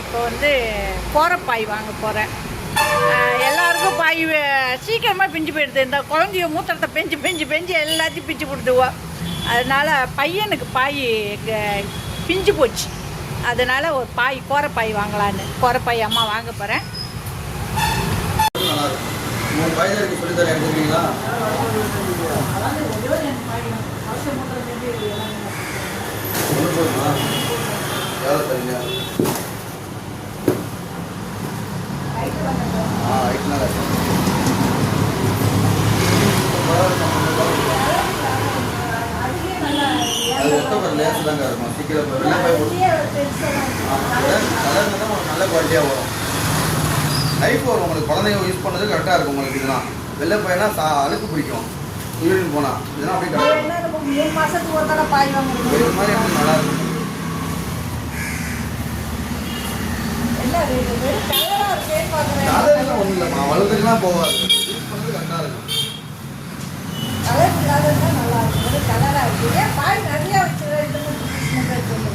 இப்போ வந்து கோரப்பாய் வாங்க போகிறேன் எல்லாருக்கும் பாய் சீக்கிரமாக பிஞ்சு போயிடுது. இந்த குழந்தைய மூத்திரத்தை பெஞ்சு பெஞ்சு பெஞ்சு எல்லாத்தையும் பிஞ்சு கொடுத்துவோம் அதனால பையனுக்கு பாய் க- பிஞ்சு போச்சு. அதனால் ஒரு பாய் கோரப்பாய் வாங்கலான்னு. கோரப்பாய் அம்மா வாங்க போகிறேன் மூணு அது ஒத்த ஒரு லேஸ் தாங்க இருக்கும் சீக்கிரம் இப்போ வெளியே போய் கலர் தான் உங்களுக்கு நல்ல குவாலிட்டியாக வரும் லைஃப் வரும் உங்களுக்கு குழந்தைங்க யூஸ் பண்ணது கரெக்டாக இருக்கும். உங்களுக்கு இதெல்லாம் வெளில போயினா சா அழுக்கு பிடிக்கும் யூரின் போனால் இதெல்லாம் அப்படியே கரெக்டாக இது? மாதிரி நல்லா இருக்கும் என்ன கலர்லாம் ஒன்றும் இல்லைம்மா வளர்ந்துக்கலாம் போகாது யூஸ் பண்ணது கரெக்டாக இருக்கும்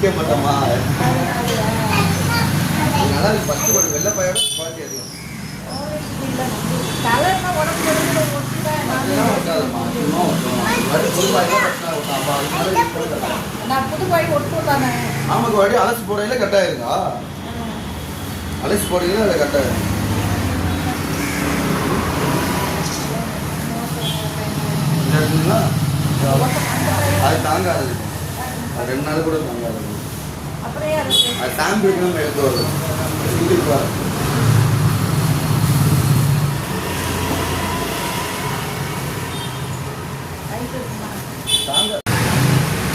இருந்தால் நல்லா இருக்கு ஃபஸ்ட்டு ஒரு வெள்ளை பையோட குவாலிட்டி அதிகம் நான் புது பாய் ஒட்டும் தானே ஆமாக்கு வடி அலசி போடையில கரெக்டாக அலசி போடையில அது கரெக்டாக அது தாங்காது. அது ரெண்டு நாள் கூட தாங்காது. அது சாம்பிளுக்கு நம்ம எடுத்து வரும்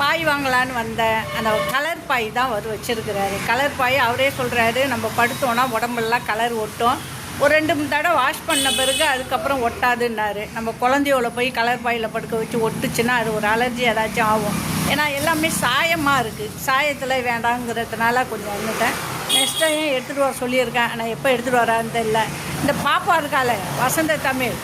பாய் வாங்கலான்னு வந்தேன். அந்த கலர் பாய் தான் அவர் வச்சுருக்கிறாரு. கலர் பாய் அவரே சொல்கிறாரு நம்ம படுத்தோன்னா உடம்பெல்லாம் கலர் ஒட்டும். ஒரு ரெண்டு மூணு தடவை வாஷ் பண்ண பிறகு அதுக்கப்புறம் ஒட்டாதுன்னாரு. நம்ம குழந்தையோட போய் கலர் பாயில் படுக்க வச்சு ஒட்டுச்சுன்னா அது ஒரு அலர்ஜி ஏதாச்சும் ஆகும். ஏன்னா எல்லாமே சாயமாக இருக்குது சாயத்தில் வேண்டாங்கிறதுனால கொஞ்சம் வந்துட்டேன். நெக்ஸ்ட் டைம் எடுத்துகிட்டு வர சொல்லியிருக்கேன். ஆனால் எப்போ எடுத்துகிட்டு வரான்னு தெரியல. இந்த பாப்பா இருக்கால வசந்த தமிழ்.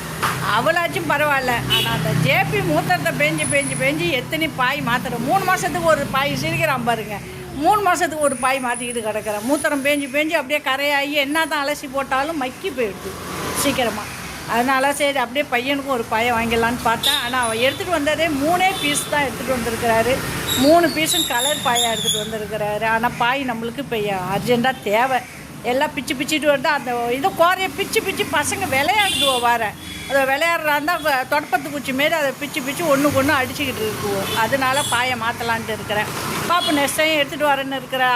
அவளாச்சும் பரவாயில்ல. ஆனால் அந்த ஜேபி மூத்தத்தை பெஞ்சு பெஞ்சு பெஞ்சு எத்தனை பாய் மாத்திரம் மூணு மாதத்துக்கு ஒரு பாய் சிரிக்கிறான் பாருங்கள் மூணு மாதத்துக்கு ஒரு பாய் மாற்றிக்கிட்டு கிடக்கிறேன். மூத்திரம் பேஞ்சு பேஞ்சு அப்படியே கரையாகி என்ன தான் அலசி போட்டாலும் மக்கி போயிடுது சீக்கிரமாக அதனால சரி அப்படியே பையனுக்கும் ஒரு பாயை வாங்கிடலான்னு பார்த்தேன். ஆனால் அவன் எடுத்துகிட்டு வந்ததே மூணே பீஸ் தான் எடுத்துகிட்டு வந்திருக்கிறாரு. மூணு பீஸும் கலர் பாயாக எடுத்துகிட்டு வந்திருக்கிறாரு. ஆனால் பாய் நம்மளுக்கு இப்போ அர்ஜெண்ட்டாக தேவை. எல்லாம் பிச்சு பிச்சுட்டு வந்து அந்த இதை கோரையை பிச்சு பிச்சு பசங்க விளையாடுதுவோம் வர அதை விளையாடுறாந்தா தொடப்பத்து குச்சி மாரி அதை பிச்சு பிச்சு ஒன்றுக்கு ஒன்று அடிச்சுக்கிட்டு இருக்குவோம். அதனால பாயை மாற்றலான்ட்டு இருக்கிறேன். பாப்பு நெக்ஸ்ட் டைம் எடுத்துகிட்டு வரேன்னு இருக்கிறேன்